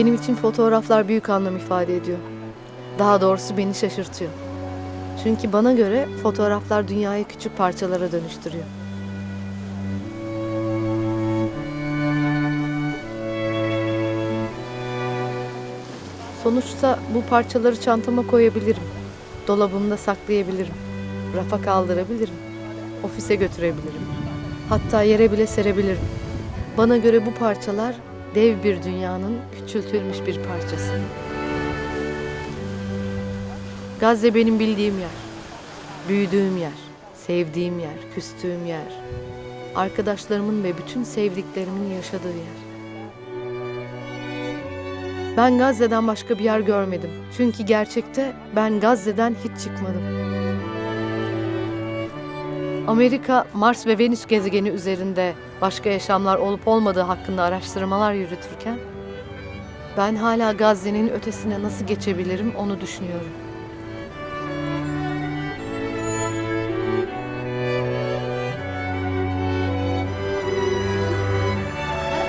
Benim için fotoğraflar büyük anlam ifade ediyor. Daha doğrusu beni şaşırtıyor. Çünkü bana göre fotoğraflar dünyayı küçük parçalara dönüştürüyor. Sonuçta bu parçaları çantama koyabilirim. Dolabımda saklayabilirim. Rafa kaldırabilirim. Ofise götürebilirim. Hatta yere bile serebilirim. Bana göre bu parçalar dev bir dünyanın küçültülmüş bir parçası. Gazze benim bildiğim yer. Büyüdüğüm yer, sevdiğim yer, küstüğüm yer. Arkadaşlarımın ve bütün sevdiklerimin yaşadığı yer. Ben Gazze'den başka bir yer görmedim. Çünkü gerçekte ben Gazze'den hiç çıkmadım. Amerika, Mars ve Venüs gezegeni üzerinde başka yaşamlar olup olmadığı hakkında araştırmalar yürütürken ben hala Gazze'nin ötesine nasıl geçebilirim onu düşünüyorum.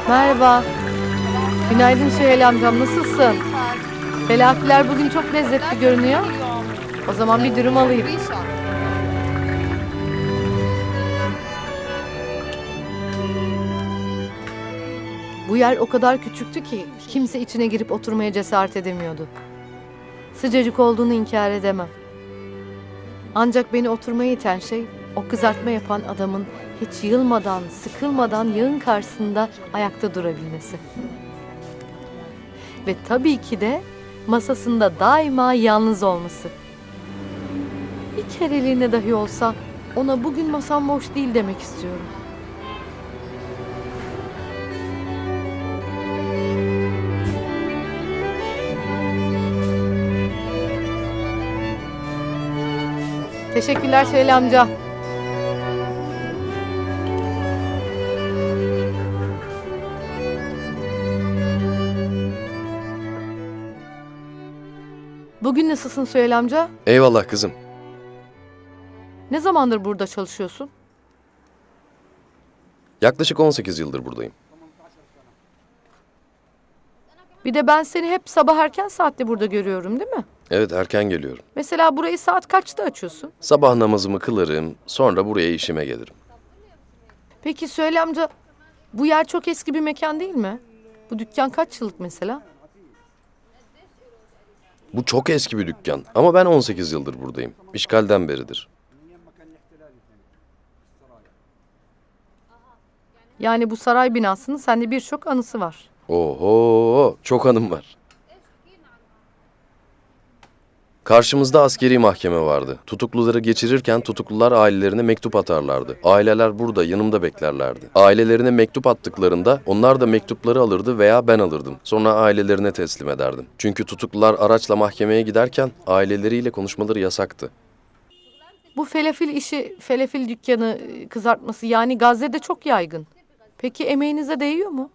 Merhaba. Günaydın Süheyl amcam nasılsın? Felafiler bugün çok lezzetli görünüyor. O zaman bir dürüm alayım. Bu yer o kadar küçüktü ki kimse içine girip oturmaya cesaret edemiyordu. Sıcacık olduğunu inkar edemem. Ancak beni oturmaya iten şey o kızartma yapan adamın hiç yılmadan, sıkılmadan yağın karşısında ayakta durabilmesi. Ve tabii ki de masasında daima yalnız olması. Bir kereliğine dahi olsa ona bugün masam boş değil demek istiyorum. Teşekkürler Şöyle amca. Bugün nasılsın Süheyl amca? Eyvallah kızım. Ne zamandır burada çalışıyorsun? Yaklaşık 18 yıldır buradayım. Bir de ben seni hep sabah erken saatte burada görüyorum değil mi? Evet erken geliyorum. Mesela burayı saat kaçta açıyorsun? Sabah namazımı kılarım, sonra buraya işime gelirim. Peki Süheyl amca bu yer çok eski bir mekan değil mi? Bu dükkan kaç yıllık mesela? Bu çok eski bir dükkan ama ben 18 yıldır buradayım. İşgalden beridir. Yani bu saray binasının sende birçok anısı var. Oho, çok hanım var. Karşımızda askeri mahkeme vardı. Tutukluları geçirirken tutuklular ailelerine mektup atarlardı. Aileler burada yanımda beklerlerdi. Ailelerine mektup attıklarında onlar da mektupları alırdı veya ben alırdım. Sonra ailelerine teslim ederdim. Çünkü tutuklular araçla mahkemeye giderken aileleriyle konuşmaları yasaktı. Bu felafil işi, felafil dükkanı e, kızartması yani Gazze'de çok yaygın. Peki emeğinize değiyor mu?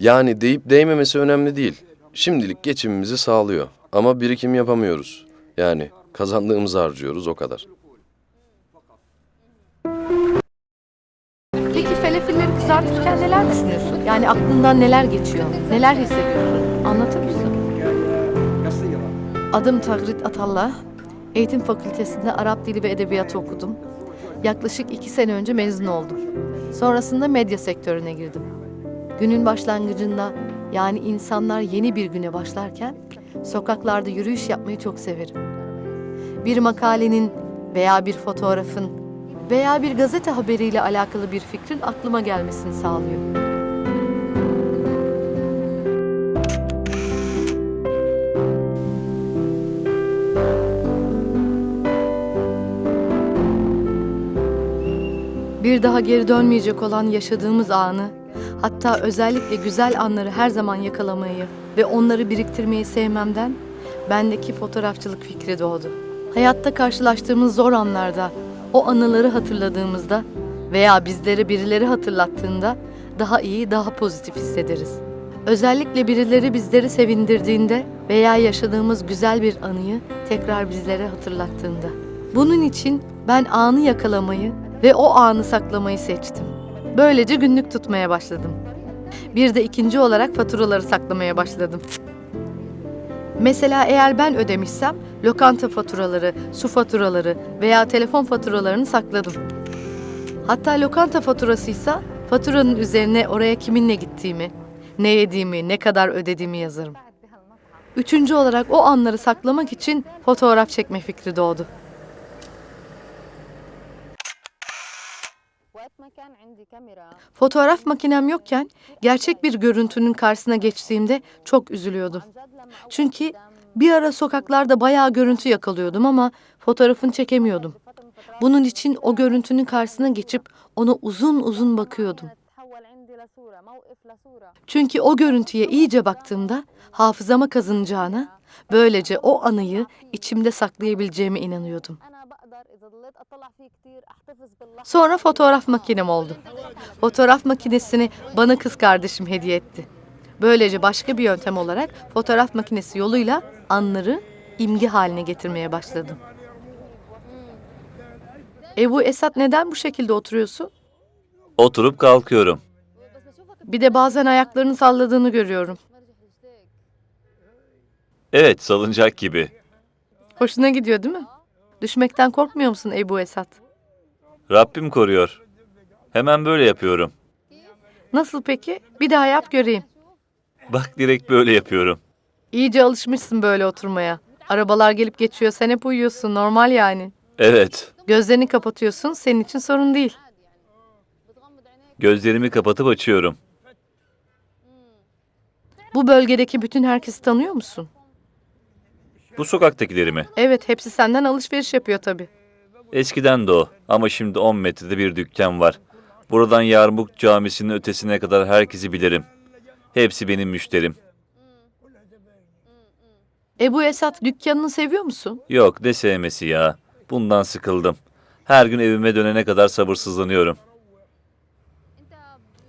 Yani deyip değmemesi önemli değil. Şimdilik geçimimizi sağlıyor. Ama birikim yapamıyoruz. Yani kazandığımızı harcıyoruz o kadar. Peki falafilleri kızartırken neler düşünüyorsun? Yani aklından neler geçiyor? Neler hissediyorsun? Anlatır mısın? Adım Tagrit Atallah. Eğitim Fakültesinde Arap Dili ve Edebiyatı okudum. Yaklaşık iki sene önce mezun oldum. Sonrasında medya sektörüne girdim. Günün başlangıcında yani insanlar yeni bir güne başlarken sokaklarda yürüyüş yapmayı çok severim. Bir makalenin veya bir fotoğrafın veya bir gazete haberiyle alakalı bir fikrin aklıma gelmesini sağlıyor. Bir daha geri dönmeyecek olan yaşadığımız anı, hatta özellikle güzel anları her zaman yakalamayı ve onları biriktirmeyi sevmemden bendeki fotoğrafçılık fikri doğdu. Hayatta karşılaştığımız zor anlarda, o anıları hatırladığımızda veya bizlere birileri hatırlattığında daha iyi, daha pozitif hissederiz. Özellikle birileri bizleri sevindirdiğinde veya yaşadığımız güzel bir anıyı tekrar bizlere hatırlattığında. Bunun için ben anı yakalamayı ve o anı saklamayı seçtim. Böylece günlük tutmaya başladım. Bir de ikinci olarak faturaları saklamaya başladım. Mesela eğer ben ödemişsem lokanta faturaları, su faturaları veya telefon faturalarını sakladım. Hatta lokanta faturasıysa faturanın üzerine oraya kiminle gittiğimi, ne yediğimi, ne kadar ödediğimi yazarım. Üçüncü olarak o anları saklamak için fotoğraf çekme fikri doğdu. Fotoğraf makinem yokken gerçek bir görüntünün karşısına geçtiğimde çok üzülüyordum. Çünkü bir ara sokaklarda bayağı görüntü yakalıyordum ama fotoğrafını çekemiyordum. Bunun için o görüntünün karşısına geçip ona uzun uzun bakıyordum. Çünkü o görüntüye iyice baktığımda hafızama kazınacağına, böylece o anıyı içimde saklayabileceğime inanıyordum. Sonra fotoğraf makinem oldu. Fotoğraf makinesini bana kız kardeşim hediye etti. Böylece başka bir yöntem olarak fotoğraf makinesi yoluyla anları imge haline getirmeye başladım. Ebu Esat neden bu şekilde oturuyorsun? Oturup kalkıyorum. Bir de bazen ayaklarını salladığını görüyorum. Evet, salıncak gibi. Hoşuna gidiyor değil mi? Düşmekten korkmuyor musun Ebu Esat? Rabbim koruyor. Hemen böyle yapıyorum. Nasıl peki? Bir daha yap göreyim. Bak direkt böyle yapıyorum. İyice alışmışsın böyle oturmaya. Arabalar gelip geçiyor, sen hep uyuyorsun. Normal yani. Evet, Gözlerini kapatıyorsun, senin için sorun değil. gözlerimi kapatıp açıyorum. Bu bölgedeki bütün herkesi tanıyor musun? Bu sokaktakileri mi? Evet, hepsi senden alışveriş yapıyor tabii. Eskiden de o ama şimdi 10 metrede bir dükkan var. Buradan Yarmuk Camisi'nin ötesine kadar herkesi bilirim. Hepsi benim müşterim. Ebu Esat dükkanını seviyor musun? Yok ne sevmesi ya. Bundan sıkıldım. Her gün evime dönene kadar sabırsızlanıyorum.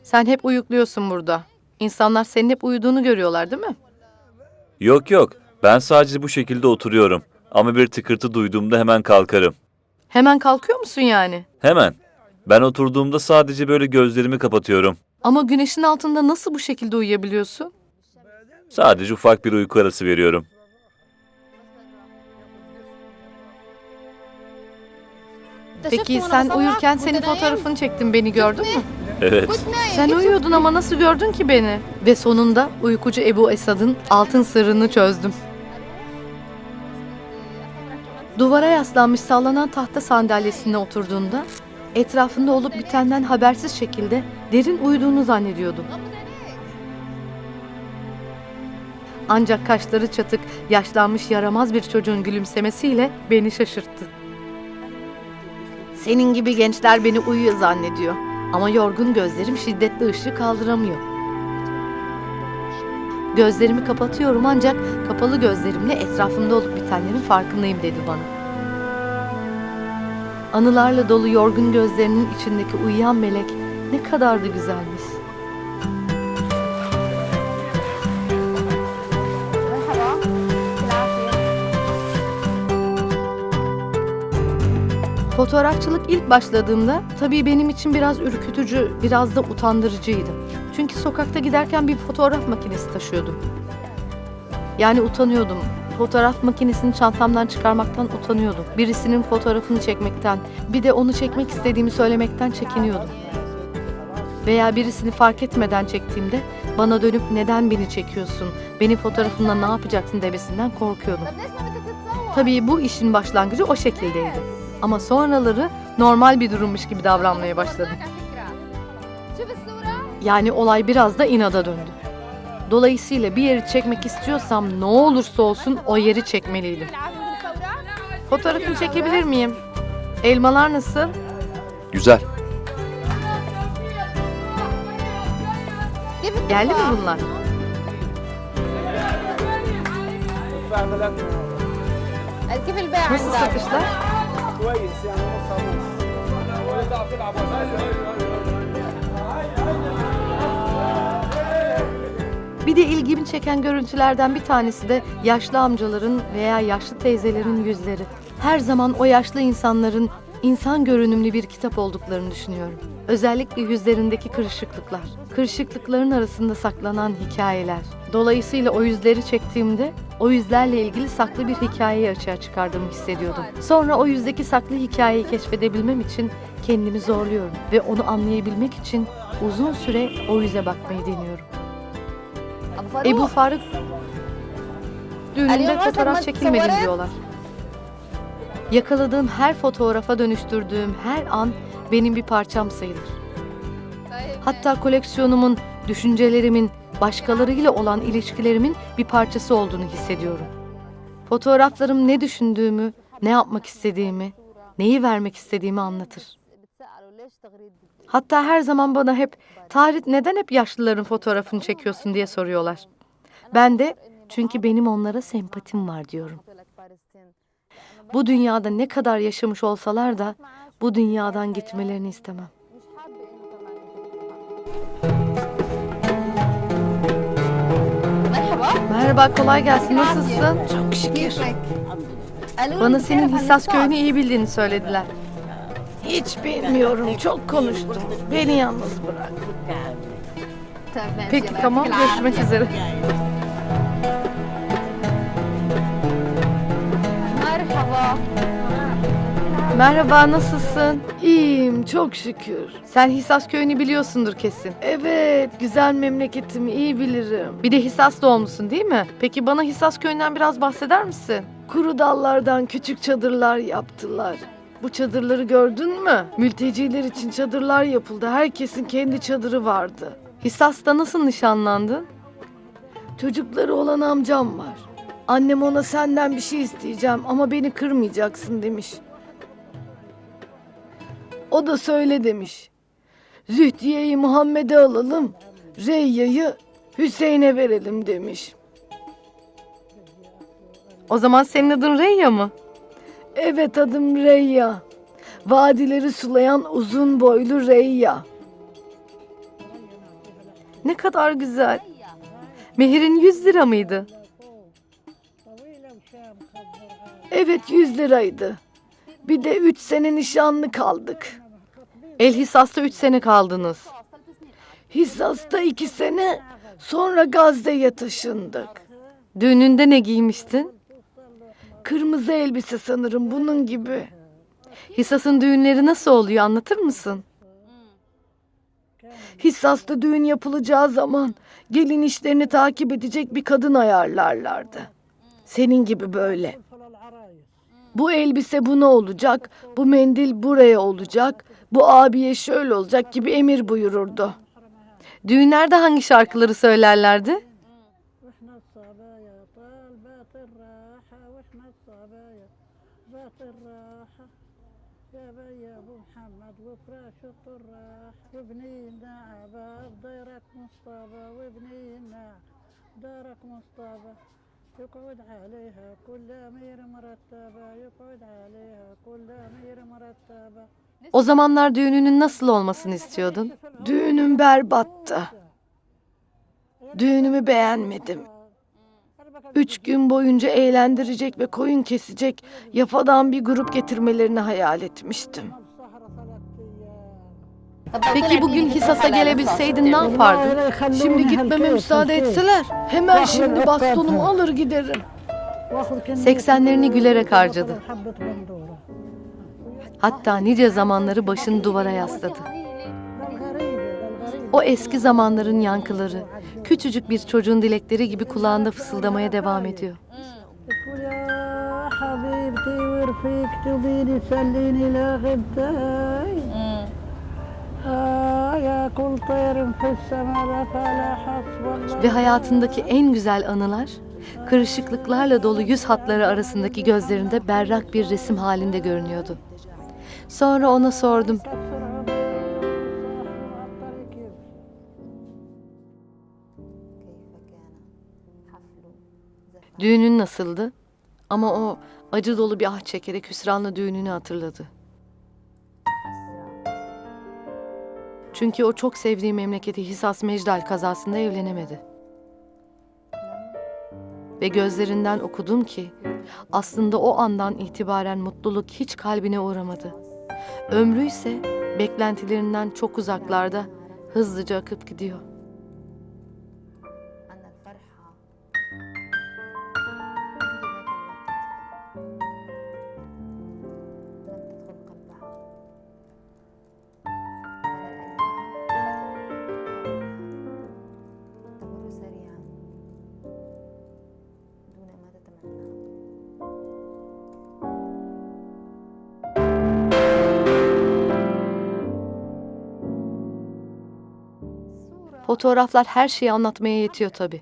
Sen hep uyukluyorsun burada. İnsanlar senin hep uyuduğunu görüyorlar değil mi? Yok yok, ben sadece bu şekilde oturuyorum. Ama bir tıkırtı duyduğumda hemen kalkarım. Hemen kalkıyor musun yani? Hemen. Ben oturduğumda sadece böyle gözlerimi kapatıyorum. Ama güneşin altında nasıl bu şekilde uyuyabiliyorsun? Sadece ufak bir uyku arası veriyorum. Peki sen uyurken senin fotoğrafını çektim beni gördün mü? Evet. Sen uyuyordun ama nasıl gördün ki beni? Ve sonunda uykucu Ebu Esad'ın altın sırrını çözdüm. Duvara yaslanmış sallanan tahta sandalyesine oturduğunda etrafında olup bitenden habersiz şekilde derin uyuduğunu zannediyordum. Ancak kaşları çatık, yaşlanmış yaramaz bir çocuğun gülümsemesiyle beni şaşırttı. Senin gibi gençler beni uyuyor zannediyor. Ama yorgun gözlerim şiddetli ışığı kaldıramıyor. Gözlerimi kapatıyorum ancak kapalı gözlerimle etrafımda olup bitenlerin farkındayım dedi bana. Anılarla dolu yorgun gözlerinin içindeki uyuyan melek ne kadar da güzelmiş. Fotoğrafçılık ilk başladığımda tabii benim için biraz ürkütücü, biraz da utandırıcıydı. Çünkü sokakta giderken bir fotoğraf makinesi taşıyordum. Yani utanıyordum. Fotoğraf makinesini çantamdan çıkarmaktan utanıyordum. Birisinin fotoğrafını çekmekten, bir de onu çekmek istediğimi söylemekten çekiniyordum. Veya birisini fark etmeden çektiğimde bana dönüp neden beni çekiyorsun, benim fotoğrafımla ne yapacaksın demesinden korkuyordum. Tabii bu işin başlangıcı o şekildeydi. Ama sonraları normal bir durummuş gibi davranmaya başladım. Yani olay biraz da inada döndü. Dolayısıyla bir yeri çekmek istiyorsam ne olursa olsun o yeri çekmeliydim. Fotoğrafını çekebilir miyim? Elmalar nasıl? Güzel. Geldi mi bunlar? Nasıl satışlar? Bir de ilgimi çeken görüntülerden bir tanesi de yaşlı amcaların veya yaşlı teyzelerin yüzleri. Her zaman o yaşlı insanların insan görünümlü bir kitap olduklarını düşünüyorum. Özellikle yüzlerindeki kırışıklıklar. Kırışıklıkların arasında saklanan hikayeler. Dolayısıyla o yüzleri çektiğimde o yüzlerle ilgili saklı bir hikayeyi açığa çıkardığımı hissediyordum. Sonra o yüzdeki saklı hikayeyi keşfedebilmem için kendimi zorluyorum ve onu anlayabilmek için uzun süre o yüze bakmayı deniyorum. Ebu Faruk düğününde fotoğraf çekilmedim diyorlar. Yakaladığım her fotoğrafa dönüştürdüğüm her an benim bir parçam sayılır. Hatta koleksiyonumun, düşüncelerimin, başkalarıyla olan ilişkilerimin bir parçası olduğunu hissediyorum. Fotoğraflarım ne düşündüğümü, ne yapmak istediğimi, neyi vermek istediğimi anlatır. Hatta her zaman bana hep Tarık neden hep yaşlıların fotoğrafını çekiyorsun diye soruyorlar. Ben de çünkü benim onlara sempatim var diyorum. Bu dünyada ne kadar yaşamış olsalar da bu dünyadan gitmelerini istemem. Merhaba, kolay gelsin. Nasılsın? Çok şükür. Bana senin Hissas köyünü iyi bildiğini söylediler. Hiç bilmiyorum. Çok konuştum. Beni yalnız bırak. Peki tamam görüşmek üzere. Merhaba. Merhaba nasılsın? İyiyim çok şükür. Sen Hisas köyünü biliyorsundur kesin. Evet güzel memleketimi iyi bilirim. Bir de Hisas doğumlusun değil mi? Peki bana Hisas köyünden biraz bahseder misin? Kuru dallardan küçük çadırlar yaptılar. Bu çadırları gördün mü? Mülteciler için çadırlar yapıldı. Herkesin kendi çadırı vardı. Hisas'ta nasıl nişanlandın? Çocukları olan amcam var. Annem ona senden bir şey isteyeceğim ama beni kırmayacaksın demiş. O da söyle demiş. Zühdiye'yi Muhammed'e alalım, Reyya'yı Hüseyin'e verelim demiş. O zaman senin adın Reyya mı? Evet adım Reyya. Vadileri sulayan uzun boylu Reyya. Ne kadar güzel. Mehirin 100 lira mıydı? Evet 100 liraydı. Bir de 3 sene nişanlı kaldık. El Hisas'ta 3 sene kaldınız. Hisas'ta 2 sene sonra Gazze'ye taşındık. Düğününde ne giymiştin? Kırmızı elbise sanırım bunun gibi. Hisas'ın düğünleri nasıl oluyor anlatır mısın? Hissas'ta düğün yapılacağı zaman gelin işlerini takip edecek bir kadın ayarlarlardı. Senin gibi böyle. Bu elbise buna olacak, bu mendil buraya olacak, bu abiye şöyle olacak gibi emir buyururdu. Düğünlerde hangi şarkıları söylerlerdi? الراحة واحنا الصبايا ذات الراحة يا بيا ابو محمد وفراش الطراح وبنينا عباب ديرك مصطفى وبنينا دارك مصطفى يقعد عليها كل امير مرتبة يقعد عليها كل امير مرتبة O zamanlar düğününün nasıl olmasını istiyordun? Düğünüm berbattı. Düğünümü beğenmedim. Üç gün boyunca eğlendirecek ve koyun kesecek yafadan bir grup getirmelerini hayal etmiştim. Peki bugün Hisas'a gelebilseydin ne yapardın? Şimdi gitmeme müsaade etseler hemen şimdi bastonumu alır giderim. 80'lerini gülerek harcadı. Hatta nice zamanları başını duvara yasladı. O eski zamanların yankıları, küçücük bir çocuğun dilekleri gibi kulağında fısıldamaya devam ediyor. Ve hayatındaki en güzel anılar, kırışıklıklarla dolu yüz hatları arasındaki gözlerinde berrak bir resim halinde görünüyordu. Sonra ona sordum. Düğünün nasıldı? Ama o acı dolu bir ah çekerek hüsranla düğününü hatırladı. Çünkü o çok sevdiği memleketi Hisas Mecdal kazasında evlenemedi. Ve gözlerinden okudum ki aslında o andan itibaren mutluluk hiç kalbine uğramadı. Ömrü ise beklentilerinden çok uzaklarda hızlıca akıp gidiyor. Fotoğraflar her şeyi anlatmaya yetiyor tabii.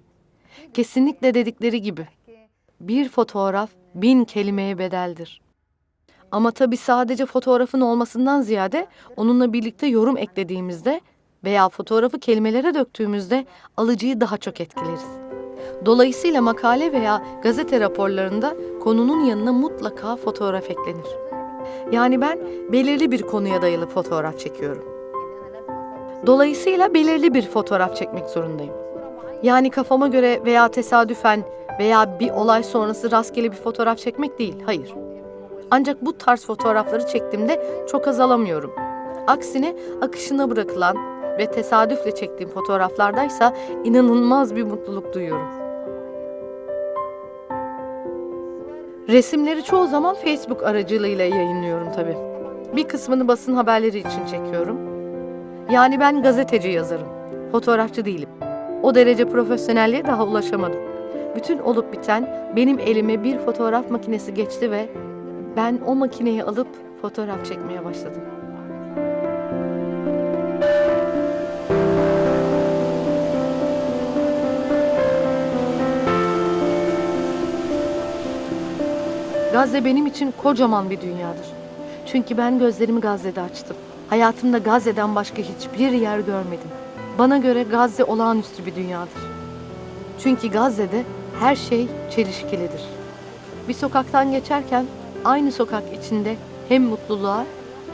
Kesinlikle dedikleri gibi. Bir fotoğraf bin kelimeye bedeldir. Ama tabii sadece fotoğrafın olmasından ziyade onunla birlikte yorum eklediğimizde veya fotoğrafı kelimelere döktüğümüzde alıcıyı daha çok etkileriz. Dolayısıyla makale veya gazete raporlarında konunun yanına mutlaka fotoğraf eklenir. Yani ben belirli bir konuya dayalı fotoğraf çekiyorum. Dolayısıyla belirli bir fotoğraf çekmek zorundayım. Yani kafama göre veya tesadüfen veya bir olay sonrası rastgele bir fotoğraf çekmek değil, hayır. Ancak bu tarz fotoğrafları çektiğimde çok azalamıyorum. Aksine akışına bırakılan ve tesadüfle çektiğim fotoğraflardaysa inanılmaz bir mutluluk duyuyorum. Resimleri çoğu zaman Facebook aracılığıyla yayınlıyorum tabii. Bir kısmını basın haberleri için çekiyorum. Yani ben gazeteci yazarım. Fotoğrafçı değilim. O derece profesyonelliğe daha ulaşamadım. Bütün olup biten benim elime bir fotoğraf makinesi geçti ve ben o makineyi alıp fotoğraf çekmeye başladım. Gazze benim için kocaman bir dünyadır. Çünkü ben gözlerimi Gazze'de açtım. Hayatımda Gazze'den başka hiçbir yer görmedim. Bana göre Gazze olağanüstü bir dünyadır. Çünkü Gazze'de her şey çelişkilidir. Bir sokaktan geçerken aynı sokak içinde hem mutluluğa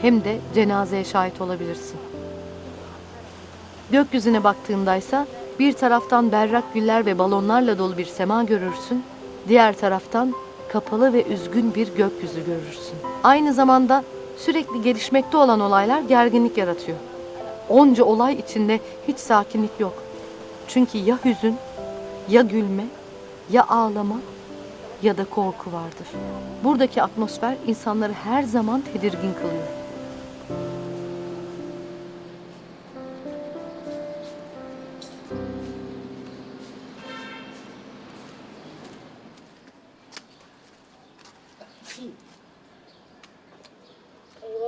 hem de cenazeye şahit olabilirsin. Gökyüzüne baktığındaysa bir taraftan berrak güller ve balonlarla dolu bir sema görürsün, diğer taraftan kapalı ve üzgün bir gökyüzü görürsün. Aynı zamanda sürekli gelişmekte olan olaylar gerginlik yaratıyor. Onca olay içinde hiç sakinlik yok. Çünkü ya hüzün, ya gülme, ya ağlama ya da korku vardır. Buradaki atmosfer insanları her zaman tedirgin kılıyor.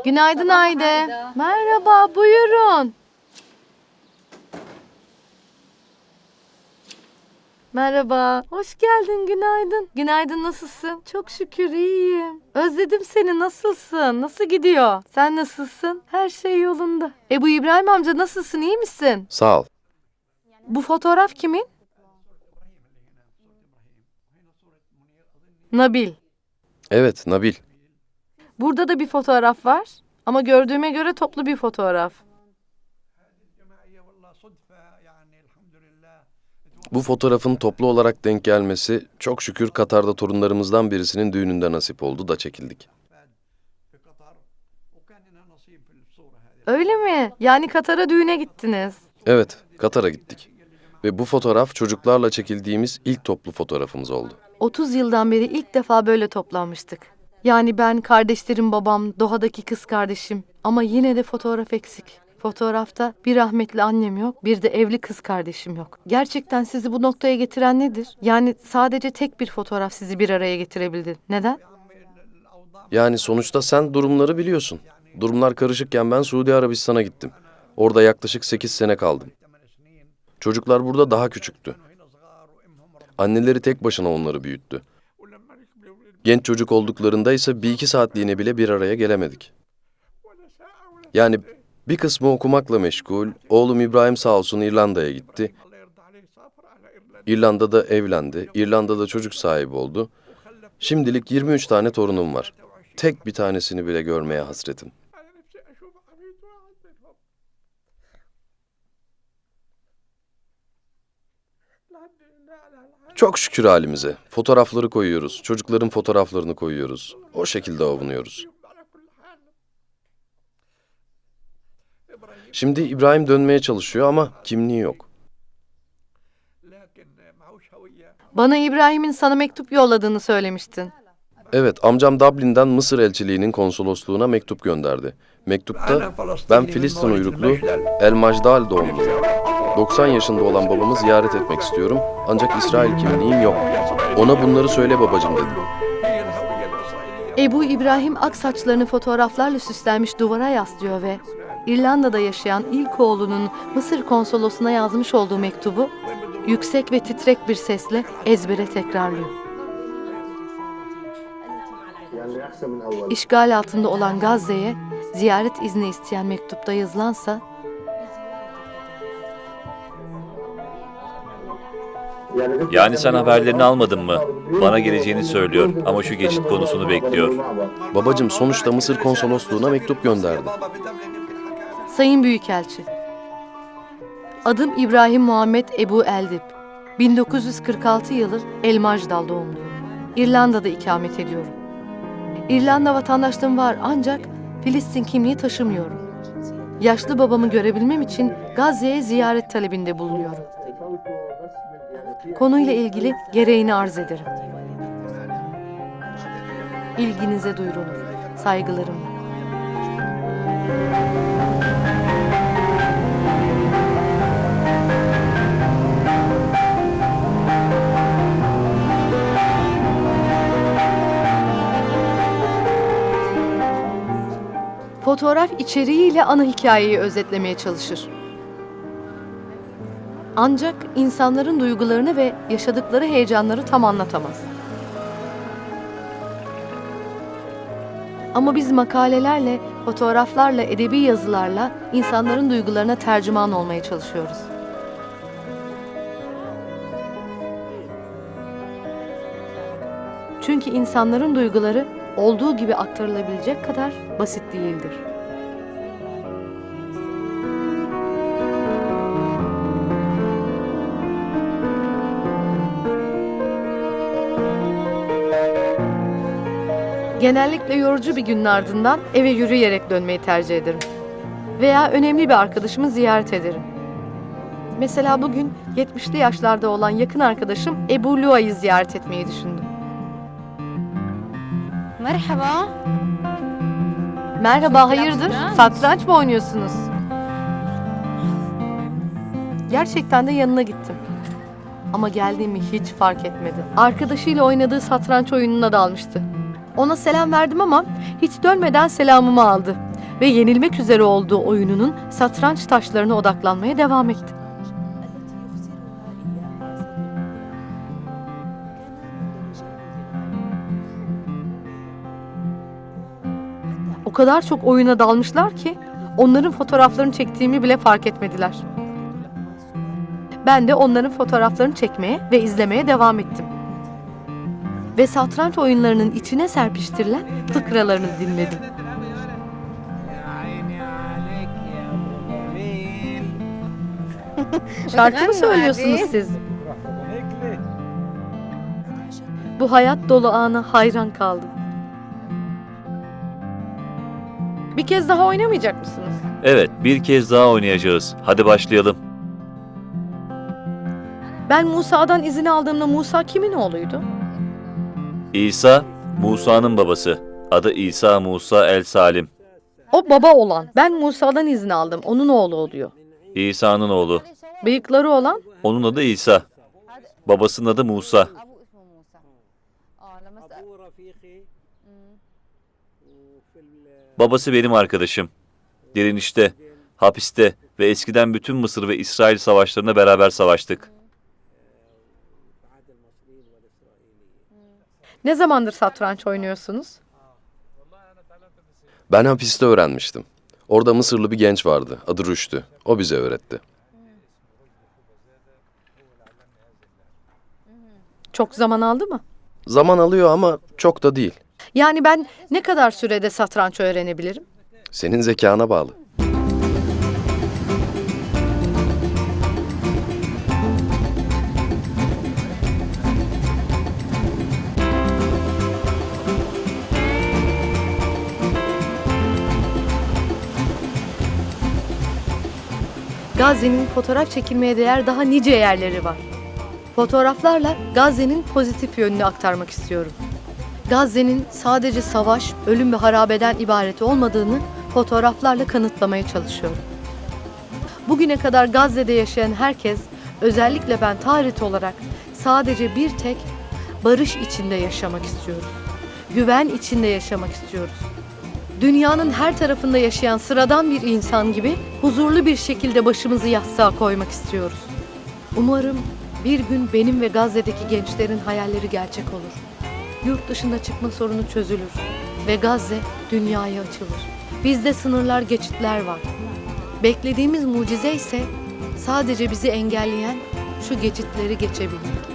Günaydın Ayde. Merhaba, buyurun. Merhaba, hoş geldin, günaydın. Günaydın, nasılsın? Çok şükür iyiyim. Özledim seni, nasılsın? Nasıl gidiyor? Sen nasılsın? Her şey yolunda. Ebu İbrahim amca nasılsın, iyi misin? Sağ ol. Bu fotoğraf kimin? Nabil. Evet, Nabil. Burada da bir fotoğraf var. Ama gördüğüme göre toplu bir fotoğraf. Bu fotoğrafın toplu olarak denk gelmesi çok şükür Katar'da torunlarımızdan birisinin düğününde nasip oldu da çekildik. Öyle mi? Yani Katar'a düğüne gittiniz. Evet, Katar'a gittik. Ve bu fotoğraf çocuklarla çekildiğimiz ilk toplu fotoğrafımız oldu. 30 yıldan beri ilk defa böyle toplanmıştık. Yani ben, kardeşlerim, babam, Doha'daki kız kardeşim. Ama yine de fotoğraf eksik. Fotoğrafta bir rahmetli annem yok, bir de evli kız kardeşim yok. Gerçekten sizi bu noktaya getiren nedir? Yani sadece tek bir fotoğraf sizi bir araya getirebildi. Neden? Yani sonuçta sen durumları biliyorsun. Durumlar karışıkken ben Suudi Arabistan'a gittim. Orada yaklaşık 8 sene kaldım. Çocuklar burada daha küçüktü. Anneleri tek başına onları büyüttü. Genç çocuk olduklarında ise bir iki saatliğine bile bir araya gelemedik. Yani bir kısmı okumakla meşgul, oğlum İbrahim sağ olsun İrlanda'ya gitti. İrlanda'da evlendi, İrlanda'da çocuk sahibi oldu. Şimdilik 23 tane torunum var. Tek bir tanesini bile görmeye hasretim. Çok şükür halimize. Fotoğrafları koyuyoruz. Çocukların fotoğraflarını koyuyoruz. O şekilde avunuyoruz. Şimdi İbrahim dönmeye çalışıyor ama kimliği yok. Bana İbrahim'in sana mektup yolladığını söylemiştin. Evet, amcam Dublin'den Mısır elçiliğinin konsolosluğuna mektup gönderdi. Mektupta ben Filistin uyruklu El Majdal doğumluyum. 90 yaşında olan babamı ziyaret etmek istiyorum ancak İsrail kimliğim yok. Ona bunları söyle babacım dedim. Ebu İbrahim ak saçlarını fotoğraflarla süslenmiş duvara yaslıyor ve İrlanda'da yaşayan ilk oğlunun Mısır konsolosuna yazmış olduğu mektubu yüksek ve titrek bir sesle ezbere tekrarlıyor. İşgal altında olan Gazze'ye ziyaret izni isteyen mektupta yazılansa Yani sen haberlerini almadın mı? Bana geleceğini söylüyor ama şu geçit konusunu bekliyor. Babacım sonuçta Mısır konsolosluğuna mektup gönderdi. Sayın Büyükelçi Adım İbrahim Muhammed Ebu Eldip 1946 yılı El Majdal doğumluyum. İrlanda'da ikamet ediyorum. İrlanda vatandaşlığım var ancak Filistin kimliği taşımıyorum. Yaşlı babamı görebilmem için Gazze'ye ziyaret talebinde bulunuyorum. Konuyla ilgili gereğini arz ederim. İlginize duyurulur. Saygılarımla. Fotoğraf içeriğiyle ana hikayeyi özetlemeye çalışır. Ancak insanların duygularını ve yaşadıkları heyecanları tam anlatamaz. Ama biz makalelerle, fotoğraflarla, edebi yazılarla insanların duygularına tercüman olmaya çalışıyoruz. Çünkü insanların duyguları olduğu gibi aktarılabilecek kadar basit değildir. Genellikle yorucu bir günün ardından eve yürüyerek dönmeyi tercih ederim. Veya önemli bir arkadaşımı ziyaret ederim. Mesela bugün 70'li yaşlarda olan yakın arkadaşım Ebu Lua'yı ziyaret etmeyi düşündüm. Merhaba. Merhaba, hayırdır? Satranç mı oynuyorsunuz? Gerçekten de yanına gittim. Ama geldiğimi hiç fark etmedi. Arkadaşıyla oynadığı satranç oyununa dalmıştı. Ona selam verdim ama hiç dönmeden selamımı aldı ve yenilmek üzere olduğu oyununun satranç taşlarına odaklanmaya devam etti. Kadar çok oyuna dalmışlar ki onların fotoğraflarını çektiğimi bile fark etmediler. Ben de onların fotoğraflarını çekmeye ve izlemeye devam ettim. Ve satranç oyunlarının içine serpiştirilen fıkralarını dinledim. Şarkı mı söylüyorsunuz siz? Bu hayat dolu ana hayran kaldım. Bir kez daha oynamayacak mısınız? Evet, bir kez daha oynayacağız. Hadi başlayalım. Ben Musa'dan izin aldığımda Musa kimin oğluydu? İsa, Musa'nın babası. Adı İsa Musa El Salim. O baba olan. Ben Musa'dan izin aldım. Onun oğlu oluyor. İsa'nın oğlu. Bıyıkları olan Onun adı İsa. Babasının adı Musa. Babası benim arkadaşım. Gelin işte, hapiste ve eskiden bütün Mısır ve İsrail savaşlarında beraber savaştık. Ne zamandır satranç oynuyorsunuz? Ben hapiste öğrenmiştim. Orada Mısırlı bir genç vardı. Adı Rüştü. O bize öğretti. Çok zaman aldı mı? Zaman alıyor ama çok da değil. Yani ben ne kadar sürede satranç öğrenebilirim? Senin zekana bağlı. Gazze'nin fotoğraf çekilmeye değer daha nice yerleri var. Fotoğraflarla Gazze'nin pozitif yönünü aktarmak istiyorum. Gazze'nin sadece savaş, ölüm ve harabeden ibaret olmadığını fotoğraflarla kanıtlamaya çalışıyorum. Bugüne kadar Gazze'de yaşayan herkes, özellikle ben tarih olarak sadece bir tek barış içinde yaşamak istiyoruz. Güven içinde yaşamak istiyoruz. Dünyanın her tarafında yaşayan sıradan bir insan gibi huzurlu bir şekilde başımızı yastığa koymak istiyoruz. Umarım bir gün benim ve Gazze'deki gençlerin hayalleri gerçek olur. Yurt dışına çıkma sorunu çözülür ve Gazze dünyaya açılır. Bizde sınırlar, geçitler var. Beklediğimiz mucize ise sadece bizi engelleyen şu geçitleri geçebilmek.